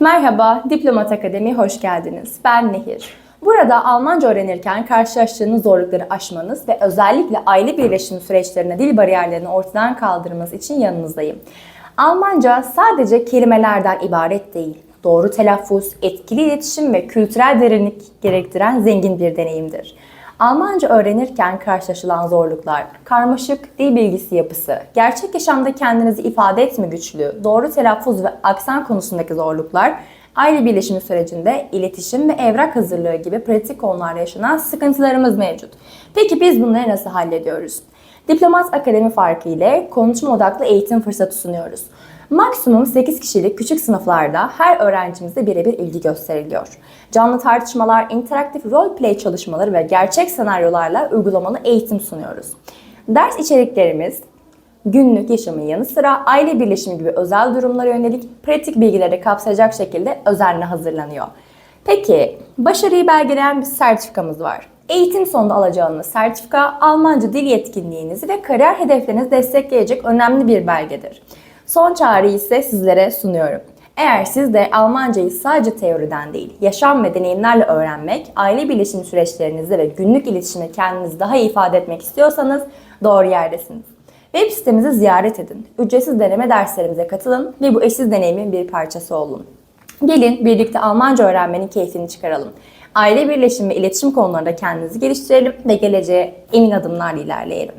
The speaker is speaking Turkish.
Merhaba, Diplomat Akademi'ye hoş geldiniz. Ben Nehir. Burada Almanca öğrenirken karşılaştığınız zorlukları aşmanız ve özellikle aile birleşimi süreçlerine dil bariyerlerini ortadan kaldırmanız için yanınızdayım. Almanca sadece kelimelerden ibaret değil. Doğru telaffuz, etkili iletişim ve kültürel derinlik gerektiren zengin bir deneyimdir. Almanca öğrenirken karşılaşılan zorluklar, karmaşık dil bilgisi yapısı, gerçek yaşamda kendinizi ifade etme güçlüğü, doğru telaffuz ve aksan konusundaki zorluklar, aile birleşimi sürecinde iletişim ve evrak hazırlığı gibi pratik konularda yaşanan sıkıntılarımız mevcut. Peki biz bunları nasıl hallediyoruz? Diplomat Akademi farkı ile konuşma odaklı eğitim fırsatı sunuyoruz. Maksimum 8 kişilik küçük sınıflarda her öğrencimize birebir ilgi gösteriliyor. Canlı tartışmalar, interaktif role play çalışmaları ve gerçek senaryolarla uygulamalı eğitim sunuyoruz. Ders içeriklerimiz günlük yaşamın yanı sıra aile birleşimi gibi özel durumlara yönelik pratik bilgileri kapsayacak şekilde özenle hazırlanıyor. Peki, başarıyı belgeleyen bir sertifikamız var. Eğitim sonunda alacağınız sertifika, Almanca dil yetkinliğinizi ve kariyer hedeflerinizi destekleyecek önemli bir belgedir. Son çağrıyı ise sizlere sunuyorum. Eğer siz de Almancayı sadece teoriden değil, yaşam ve deneyimlerle öğrenmek, aile birleşim süreçlerinizde ve günlük iletişimde kendinizi daha iyi ifade etmek istiyorsanız doğru yerdesiniz. Web sitemizi ziyaret edin. Ücretsiz deneme derslerimize katılın ve bu eşsiz deneyimin bir parçası olun. Gelin birlikte Almanca öğrenmenin keyfini çıkaralım. Aile birleşimi ve iletişim konularında kendinizi geliştirelim ve geleceğe emin adımlarla ilerleyelim.